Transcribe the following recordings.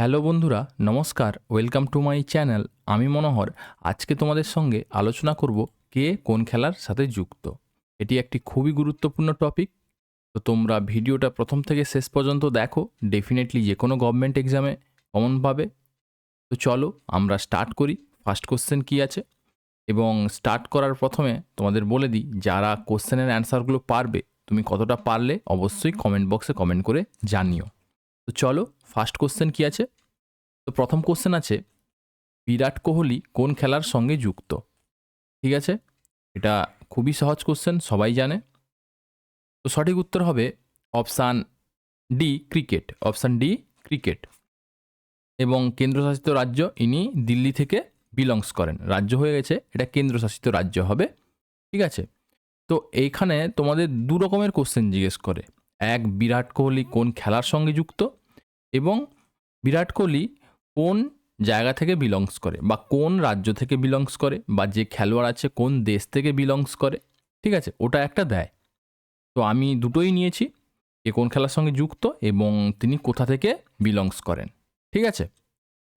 Hello বন্ধুরা, নমস্কার, welcome to my channel, আমি মনোহর। আজকে তোমাদের সঙ্গে আলোচনা করব কে কোন খেলার সাথে যুক্ত। এটি একটি খুবই গুরুত্বপূর্ণ টপিক। তো তোমরা ভিডিওটা প্রথম থেকে শেষ পর্যন্ত দেখো, ডেফিনেটলি যে কোনো গভর্নমেন্ট এক্সামে কমন পাবে। তো চলো আমরা স্টার্ট করি। ফার্স্ট কোশ্চেন কী আছে? এবং স্টার্ট করার প্রথমে তোমাদের বলে দিই, যারা কোশ্চেনের অ্যান্সারগুলো পারবে, তুমি কতটা পারলে অবশ্যই কমেন্ট বক্সে কমেন্ট করে জানিও। তো চলো ফার্স্ট কোশ্চেন কি আছে? তো প্রথম কোশ্চেন আছে, বিরাট কোহলি কোন খেলার সঙ্গে যুক্ত? ঠিক আছে? এটা খুবই সহজ কোশ্চেন সবাই জানে। তো সঠিক উত্তর হবে option D cricket option D cricket এবং কেন্দ্রশাসিত রাজ্য ইনি দিল্লি থেকে বিলংস করেন। রাজ্য হয়ে গেছে, এটা কেন্দ্রশাসিত রাজ্য হবে। ঠিক আছে? তো এইখানে তোমাদের দু রকমের কোশ্চেন জিজ্ঞেস করে। এক, বিরাট কোহলি কোন খেলার সঙ্গে যুক্ত? এবং বিরাট কোহলি কোন জায়গা থেকে বিলংস করে বা কোন রাজ্য থেকে বিলংস করে বা যে খেলোয়াড় আছে কোন দেশ থেকে বিলংস করে, ঠিক আছে? ওটা একটা দেয়। তো আমি দুটোই নিয়েছি, কে কোন খেলার সঙ্গে যুক্ত এবং তিনি কোথা থেকে বিলংস করেন, ঠিক আছে?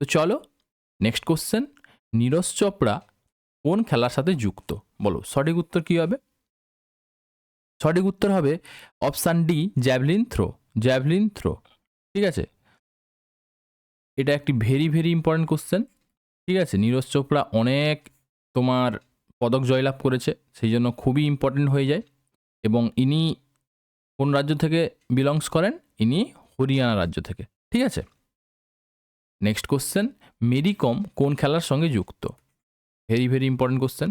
তো চলো নেক্সট কোশ্চেন নীরজ চোপড়া কোন খেলার সাথে যুক্ত? বলো, সঠিক উত্তর কী হবে? সঠিক উত্তর হবে option D javelin throw javelin throw ঠিক আছে? এটা একটি ভেরি ভেরি ইম্পর্ট্যান্ট কোশ্চেন ঠিক আছে? নীরজ চোপড়া অনেক তোমার পদক জয়লাভ করেছে, সেই জন্য খুবই ইম্পর্ট্যান্ট হয়ে যায়। এবং ইনি কোন রাজ্য থেকে বিলংস করেন? ইনি হরিয়ানা রাজ্য থেকে, ঠিক আছে? নেক্সট কোশ্চেন মেরি কম কোন খেলার সঙ্গে যুক্ত? ভেরি ভেরি ইম্পর্টেন্ট কোশ্চেন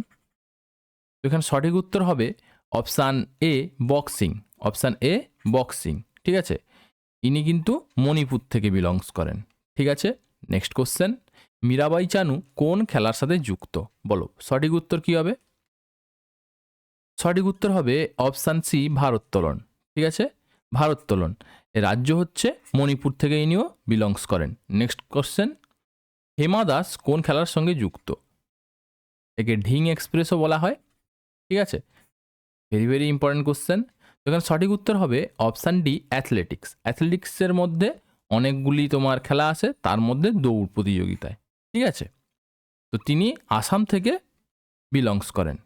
এখানে সঠিক উত্তর হবে option A boxing option A boxing ঠিক আছে? ইনি কিন্তু মণিপুর থেকে বিলংস করেন। ঠিক আছে? নেক্সট কোশ্চেন মীরাবাই চানু কোন খেলার সাথে যুক্ত? বলো, সঠিক উত্তর কী হবে? সঠিক উত্তর হবে অপশান সি ভারোত্তোলন। ঠিক আছে? ভারোত্তোলন। রাজ্য হচ্ছে মণিপুর থেকে ইনিও বিলংস করেন। নেক্সট কোশ্চেন হেমা দাস কোন খেলার সঙ্গে যুক্ত? একে ঢিং এক্সপ্রেসও বলা হয়। ঠিক আছে? ভেরি ভেরি ইম্পর্ট্যান্ট কোশ্চেন এখানে সঠিক উত্তর হবে অপশান ডি অ্যাথলেটিক্স অ্যাথলেটিক্সের মধ্যে অনেকগুলি তোমার খেলা আছে, তার মধ্যে দৌড় প্রতিযোগিতায়। ঠিক আছে? তো তিনি আসাম থেকে বিলংস করেন।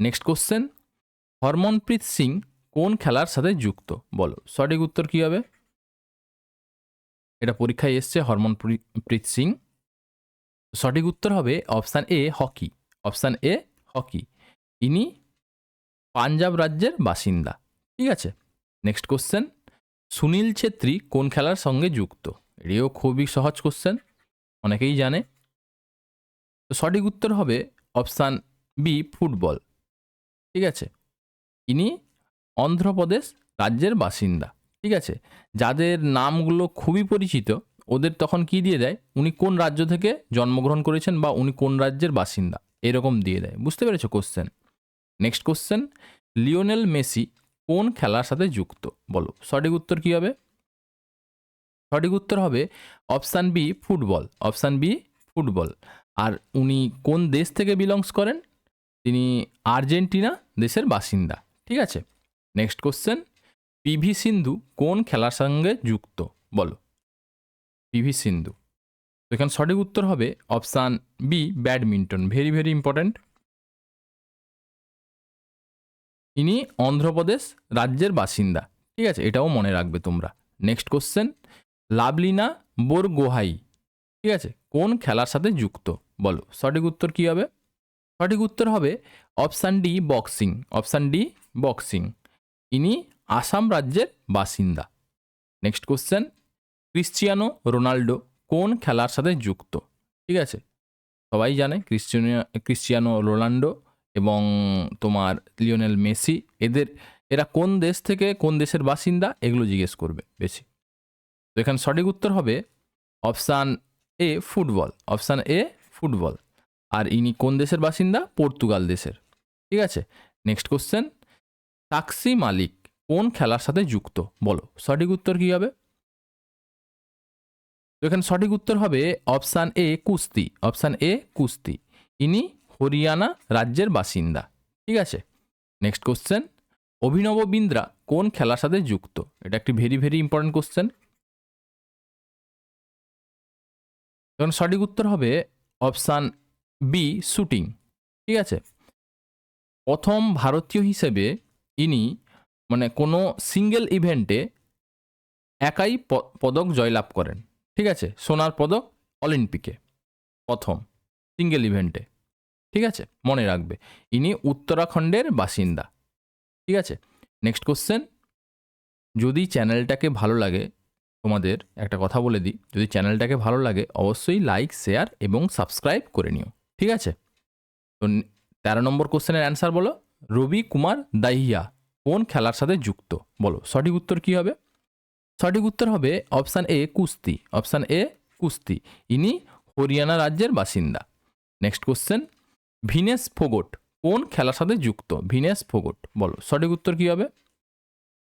নেক্সট কোশ্চেন হরমনপ্রীত সিং কোন খেলার সাথে যুক্ত? বলো, সঠিক উত্তর কী হবে? এটা পরীক্ষায় এসছে হরমনপ্রীত সিং। সঠিক উত্তর হবে option A, hockey. Option A, hockey. ইনি পাঞ্জাব রাজ্যের বাসিন্দা। ঠিক আছে? নেক্সট কোশ্চেন সুনীল ছেত্রী কোন খেলার সঙ্গে যুক্ত? এটিও খুবই সহজ কোশ্চেন অনেকেই জানে। তো সঠিক উত্তর হবে অপশান বি, ফুটবল। ঠিক আছে? ইনি অন্ধ্রপ্রদেশ রাজ্যের বাসিন্দা। ঠিক আছে? যাদের নামগুলো খুবই পরিচিত, ওদের তখন কি দিয়ে দেয়? উনি কোন রাজ্য থেকে জন্মগ্রহণ করেছেন বা উনি কোন রাজ্যের বাসিন্দা? এরকম দিয়ে দেয়। বুঝতে পেরেছ question next question Lionel Messi কোন খেলার সাথে যুক্ত? বলো। সঠিক উত্তর কী হবে? সঠিক উত্তর হবে option B football option B football আর উনি কোন দেশ থেকে বিলংস করেন? তিনি আর্জেন্টিনা দেশের বাসিন্দা। ঠিক আছে? নেক্সট কোশ্চেন পিভি সিন্ধু কোন খেলার সঙ্গে যুক্ত? বলো। পিভি সিন্ধু এখানে সঠিক উত্তর হবে option B badminton very very important ইনি অন্ধ্রপ্রদেশ রাজ্যের বাসিন্দা। ঠিক আছে, এটাও মনে রাখবে তোমরা। Next question Lovlina Borgohain. ঠিক আছে, কোন খেলার সাথে যুক্ত? বলো, সঠিক উত্তর কী হবে? সঠিক উত্তর হবে option D boxing option D boxing ইনি আসাম রাজ্যের বাসিন্দা। নেক্সট কোশ্চেন ক্রিশ্চিয়ানো রোনাল্ডো কোন খেলার সাথে যুক্ত? ঠিক আছে, সবাই জানে ক্রিশ্চিয়ানো ক্রিশ্চিয়ানো রোনাল্ডো এবং তোমার লিওনেল মেসি, এদের, এরা কোন দেশ থেকে কোন দেশের বাসিন্দা এগুলো জিজ্ঞেস করবে বেশি। তো এখানে সঠিক উত্তর হবে option A football, option A football. আর ইনি কোন দেশের বাসিন্দা? পর্তুগাল দেশের। ঠিক আছে? Next question. সাক্ষী মালিক কোন খেলার সাথে যুক্ত? বলো, সঠিক উত্তর কী হবে? তো এখানে সঠিক উত্তর হবে অপশান এ কুস্তি, অপশান এ কুস্তি। ইনি হরিয়ানা রাজ্যের বাসিন্দা। ঠিক আছে? নেক্সট কোশ্চেন অভিনব বিন্দ্রা কোন খেলার সাথে যুক্ত? এটা একটি ভেরি ভেরি ইম্পর্টেন্ট কোশ্চেন তখন সঠিক উত্তর হবে অপশান বি শুটিং ঠিক আছে? প্রথম ভারতীয় হিসেবে ইনি মানে কোনো সিঙ্গেল ইভেন্টে একাই পদক জয়লাভ করেন। ঠিক আছে? সোনার পদক অলিম্পিকে প্রথম সিঙ্গেল ইভেন্টে ঠিক আছে? মনে রাখবে। ইনি উত্তরাখণ্ডের বাসিন্দা। ঠিক আছে? নেক্সট কোশ্চেন যদি চ্যানেলটাকে ভালো লাগে, তোমাদের একটা কথা বলে দিই। যদি চ্যানেলটাকে ভালো লাগে, অবশ্যই লাইক শেয়ার এবং সাবস্ক্রাইব করে নিও। ঠিক আছে? তো তেরো নম্বর কোশ্চেনের অ্যান্সার বলো। রবি কুমার দাহিয়া কোন খেলার সাথে যুক্ত? বলো, সঠিক উত্তর কি হবে? সঠিক উত্তর হবে অপশান এ কুস্তি। অপশান এ কুস্তি। ইনি হরিয়ানা রাজ্যের বাসিন্দা। নেক্সট কোশ্চেন ভিনেস ফোগট, কোন খেলার সাথে যুক্ত? ভিনেস ফোগট, বলো। সঠিক উত্তর কি হবে?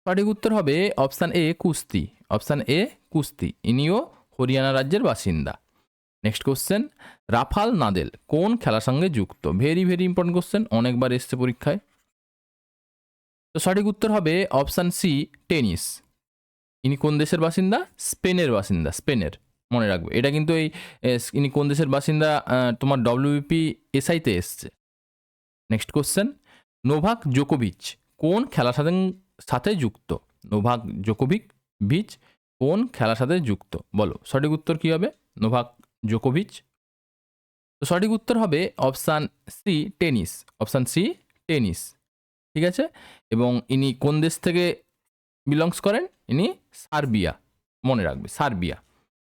সঠিক উত্তর হবে অপশান এ, কুস্তি। অপশান এ, কুস্তি। ইনিও হরিয়ানা রাজ্যের বাসিন্দা। নেক্সট কোশ্চেন, রাফাল নাদেল কোন খেলার সঙ্গে যুক্ত? ভেরি ভেরি ইম্পর্টেন্ট কোশ্চেন, অনেকবার এসছে পরীক্ষায়। তো সঠিক উত্তর হবে অপশান সি, টেনিস। ইনি কোন দেশের বাসিন্দা? স্পেনের বাসিন্দা, স্পেনের। মনে রাখবে। এটা কিন্তু এই ইনি কোন দেশের বাসিন্দা তোমার ডব্লিউপি এসআইতে এসছে। নেক্সট কোশ্চেন নোভাক জোকোভিচ কোন খেলার সাথে সাথে যুক্ত? নোভাক জোকোভিক ভিচ কোন খেলার সাথে যুক্ত? বলো, সঠিক উত্তর কি হবে? নোভাক জোকোভিচ তো সঠিক উত্তর হবে option C tennis. Option C tennis. ঠিক আছে? এবং ইনি কোন দেশ থেকে বিলংস করেন? ইনি সার্বিয়া। মনে রাখবে, Serbia.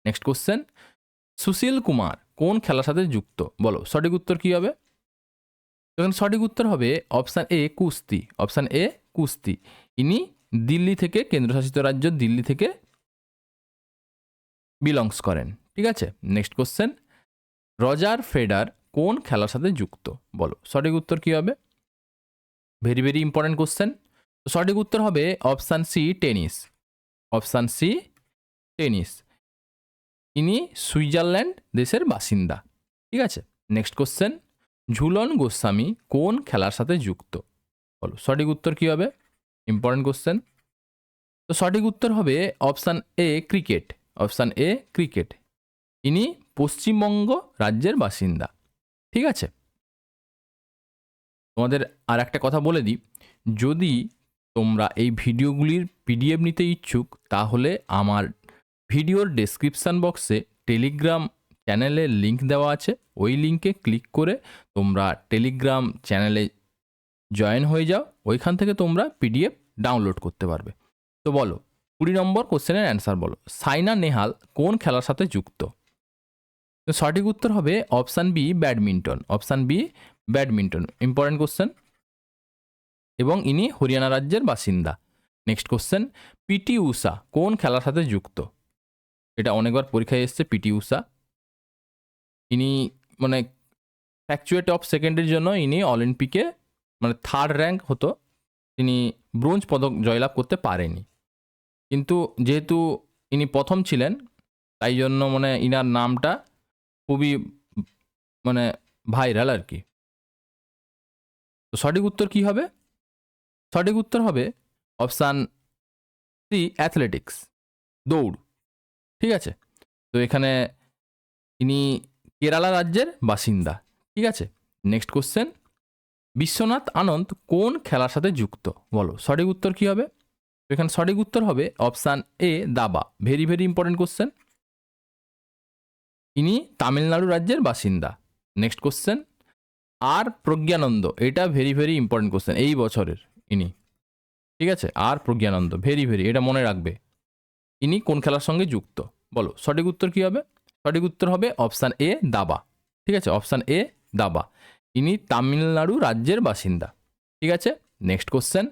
Next question Sushil Kumar, কোন খেলার সাথে যুক্ত? বলো, সঠিক উত্তর কি হবে? এখানে সঠিক উত্তর হবে অপশান এ কুস্তি। অপশান এ কুস্তি। ইনি দিল্লি থেকে, কেন্দ্রশাসিত রাজ্য দিল্লি থেকে বিলংস করেন। ঠিক আছে? নেক্সট কোশ্চেন রজার ফেডার কোন খেলার সাথে যুক্ত? বলো, সঠিক উত্তর কি হবে? ভেরি ভেরি ইম্পর্টেন্ট কোশ্চেন সঠিক উত্তর হবে option C tennis option C tennis ইনি সুইজারল্যান্ড দেশের বাসিন্দা। ঠিক আছে? নেক্সট কোশ্চেন ঝুলন গোস্বামী কোন খেলার সাথে যুক্ত? বলো, সঠিক উত্তর কি হবে? ইম্পর্টেন্ট কোশ্চেন তো সঠিক উত্তর হবে option A cricket option A cricket ইনি পশ্চিমবঙ্গ রাজ্যের বাসিন্দা। ঠিক আছে? তোমাদের আর একটা কথা বলে দিই। যদি তোমরা এই ভিডিওগুলির পিডিএফ নিতে ইচ্ছুক, তাহলে আমার ভিডিওর ডেসক্রিপশান বক্সে টেলিগ্রাম চ্যানেলের লিঙ্ক দেওয়া আছে। ওই লিঙ্কে ক্লিক করে তোমরা টেলিগ্রাম চ্যানেলে জয়েন হয়ে যাও। ওইখান থেকে তোমরা পিডিএফ ডাউনলোড করতে পারবে। তো বলো, কুড়ি নম্বর কোশ্চেনের অ্যান্সার বলো। সাইনা নেহাল কোন খেলার সাথে যুক্ত? সঠিক উত্তর হবে option B badminton option B badminton important question এবং ইনি হরিয়ানা রাজ্যের বাসিন্দা। নেক্সট কোশ্চেন পিটি উষা কোন খেলার সাথে যুক্ত? এটা অনেকবার পরীক্ষায় এসছে পিটি উষা ইনি মানে ফ্যাকচুয়েট অফ সেকেন্ডের জন্য ইনি অলিম্পিকে মানে থার্ড র্যাঙ্ক হতো। তিনি ব্রোঞ্জ পদক জয়লাভ করতে পারেনি। কিন্তু যেহেতু ইনি প্রথম ছিলেন, তাই জন্য মানে ইনার নামটা খুবই মানে ভাইরাল আর কি। তো সঠিক উত্তর কি হবে? সঠিক উত্তর হবে অপশান সি অ্যাথলেটিক্স দৌড়। ঠিক আছে? তো এখানে ইনি কেরালা রাজ্যের বাসিন্দা, ঠিক আছে? নেক্সট কোশ্চেন বিশ্বনাথ আনন্দ কোন খেলার সাথে যুক্ত? বলো, সঠিক উত্তর কি হবে? তো এখানে সঠিক উত্তর হবে অপশান এ দাবা। ভেরি ভেরি ইম্পর্টেন্ট কোশ্চেন ইনি তামিলনাড়ু রাজ্যের বাসিন্দা। নেক্সট কোশ্চেন আর প্রজ্ঞানন্দ, এটা ভেরি ভেরি ইম্পর্টেন্ট কোশ্চেন এই বছরের ইনি। ঠিক আছে? আর প্রজ্ঞানন্দ ভেরি ভেরি এটা মনে রাখবে। ইনি কোন খেলার সঙ্গে যুক্ত? বলো, সঠিক উত্তর কি হবে? সঠিক উত্তর হবে অপশান এ, দাবা। ঠিক আছে, অপশান এ, দাবা। ইনি তামিলনাড়ু রাজ্যের বাসিন্দা। ঠিক আছে নেক্সট কোশ্চেন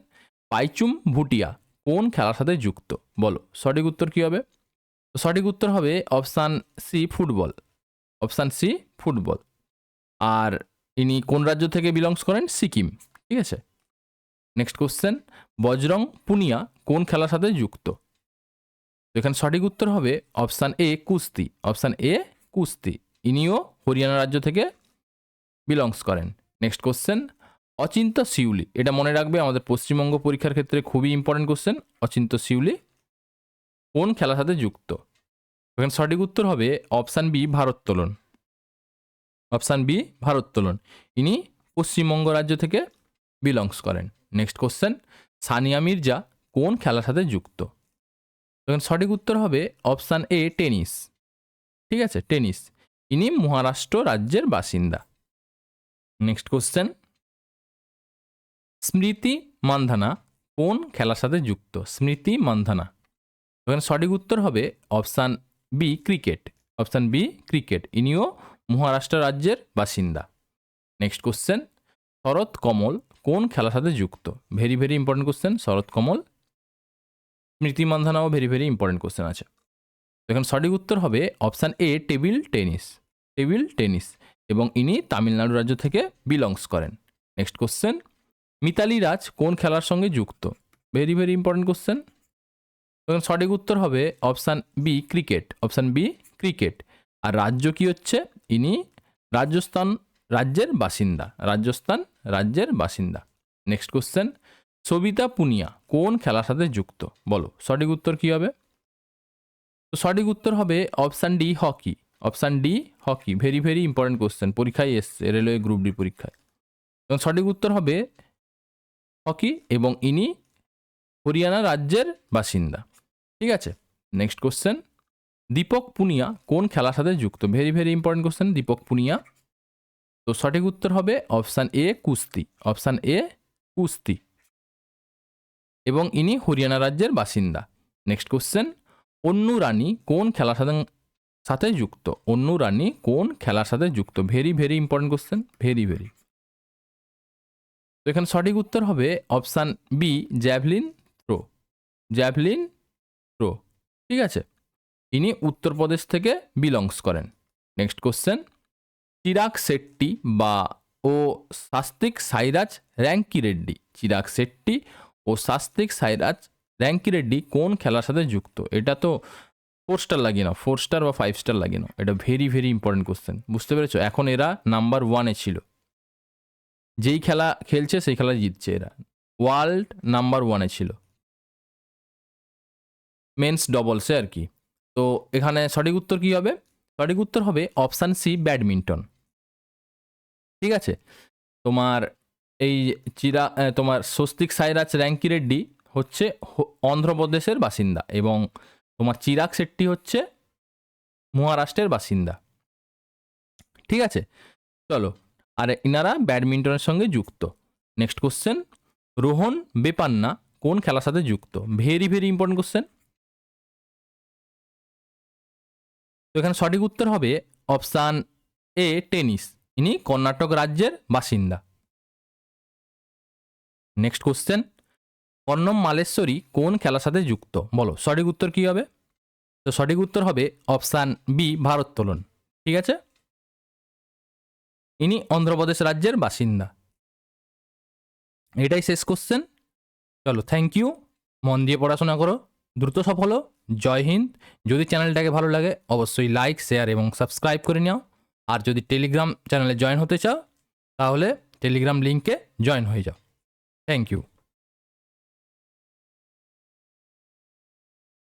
পাইচুম ভুটিয়া কোন খেলার সাথে যুক্ত? বলো, সঠিক উত্তর কি হবে? সঠিক উত্তর হবে option C, football. Option C, football. আর ইনি কোন রাজ্য থেকে বিলংস করেন? সিকিম। ঠিক আছে। নেক্সট কোশ্চেন বজরং পুনিয়া কোন খেলার সাথে যুক্ত? তো এখানে সঠিক উত্তর হবে অপশান এ কুস্তি। অপশান এ কুস্তি। ইনিও হরিয়ানা রাজ্য থেকে বিলংস করেন। নেক্সট কোশ্চেন অচিন্ত শিউলি এটা মনে রাখবে, আমাদের পশ্চিমবঙ্গ পরীক্ষার ক্ষেত্রে খুবই ইম্পর্টেন্ট কোশ্চেন অচিন্ত শিউলি কোন খেলার সাথে যুক্ত? এখানে সঠিক উত্তর হবে অপশান বি ভারোত্তোলন অপশান বি ভারোত্তোলন ইনি পশ্চিমবঙ্গ রাজ্য থেকে বিলংস করেন। নেক্সট কোশ্চেন সানিয়া মির্জা কোন খেলার সাথে যুক্ত? এখানে সঠিক উত্তর হবে অপশান এ, টেনিস। ঠিক আছে, টেনিস। ইনি মহারাষ্ট্র রাজ্যের বাসিন্দা। Next question. স্মৃতি মান্ধানা কোন খেলার সাথে যুক্ত? স্মৃতি মান্ধানা। এখানে সঠিক উত্তর হবে option B cricket. Option B cricket. ইনিও মহারাষ্ট্র রাজ্যের বাসিন্দা। Next question. শরৎ কমল কোন খেলার সাথে যুক্ত? Very very important question. Sharath Kamal Smriti মান্ধানাও very very important question আছে। এখন সঠিক উত্তর হবে option A table tennis table tennis এবং ইনি তামিলনাড়ু রাজ্য থেকে বিলংস করেন। নেক্সট কোশ্চেন মিতালি রাজ কোন খেলার সঙ্গে যুক্ত? ভেরি ভেরি ইম্পর্টেন্ট কোশ্চেন তখন সঠিক উত্তর হবে option B cricket option B cricket আর রাজ্য কি হচ্ছে? ইনি রাজস্থান রাজ্যের বাসিন্দা, রাজস্থান রাজ্যের বাসিন্দা। নেক্সট কোশ্চেন সবিতা পুনিয়া, কোন খেলার সাথে যুক্ত? বলো, সঠিক উত্তর কি হবে? তো সঠিক উত্তর হবে option D, hockey. Option D, hockey. Very very important question পরীক্ষায় এসছে, রেলওয়ে গ্রুপ ডি পরীক্ষায়। এবং সঠিক উত্তর হবে হকি এবং ইনি হরিয়ানা রাজ্যের বাসিন্দা। ঠিক আছে? নেক্সট কোশ্চেন দীপক পুনিয়া, কোন খেলার সাথে যুক্ত? Very very important question Deepak Punia. তো সঠিক উত্তর হবে অপশান এ, কুস্তি। অপশান এ, কুস্তি। এবং ইনি হরিয়ানা রাজ্যের বাসিন্দা। নেক্সট কোশ্চেন অন্নু রানী কোন খেলার সাথে সাথে যুক্ত? অন্নু রানী কোন খেলার সাথে যুক্ত? Very very important question very very তো এখানে সঠিক উত্তর হবে option B javelin throw javelin throw ঠিক আছে? ইনি উত্তরপ্রদেশ থেকে বিলংস করেন। নেক্সট কোশ্চেন চিরাগ শেট্টি বা ও শাস্তিক সাইরাজ র্যাঙ্কি রেড্ডি। চিরাগ শেট্টি ও শাস্তিক সাইরাজ র্যাঙ্কি রেড্ডি কোন খেলার সাথে যুক্ত? এটা তো ফোর স্টার লাগে না ফোর স্টার বা ফাইভ স্টার লাগে না। এটা ভেরি ভেরি ইম্পর্টেন্ট কোশ্চেন বুঝতে পেরেছ? এখন এরা নাম্বার ওয়ানে ছিল। যেই খেলা খেলছে, সেই খেলা জিতছে এরা। ওয়ার্ল্ড নাম্বার ওয়ানে ছিল। মেন্স ডবলসে আর কি। তো এখানে সঠিক উত্তর কি হবে? সঠিক উত্তর হবে অপশান সি ব্যাডমিন্টন ঠিক আছে? তোমার এই চিরা তোমার স্বস্তিক সাইরাজ র্যাঙ্কি রেড্ডি হচ্ছে অন্ধ্রপ্রদেশের বাসিন্দা এবং তোমার চিরাগ শেট্টি হচ্ছে মহারাষ্ট্রের বাসিন্দা। ঠিক আছে? চলো, আর ইনারা ব্যাডমিন্টনের সঙ্গে যুক্ত। নেক্সট কোশ্চেন রোহন বেপান্না কোন খেলার সাথে যুক্ত? ভেরি ভেরি ইম্পর্টেন্ট কোশ্চেন তো এখানে সঠিক উত্তর হবে অপশান এ টেনিস ইনি কর্ণাটক রাজ্যের বাসিন্দা। নেক্সট কোশ্চেন কর্ণম মালেশ্বরী কোন খেলার সাথে যুক্ত? বলো, সঠিক উত্তর কি হবে? তো সঠিক উত্তর হবে অপশান বি ভারোত্তোলন ঠিক আছে? ইনি অন্ধ্রপ্রদেশ রাজ্যের বাসিন্দা। এটাই শেষ কোশ্চেন চলো থ্যাংক ইউ মন দিয়ে পড়াশোনা করো। দ্রুত সফল। জয় হিন্দ। যদি চ্যানেলটাকে ভালো লাগে, অবশ্যই লাইক শেয়ার এবং সাবস্ক্রাইব করে নাও। আর যদি টেলিগ্রাম চ্যানেলে জয়েন হতে চাও, তাহলে টেলিগ্রাম লিঙ্কে জয়েন হয়ে যাও। Thank you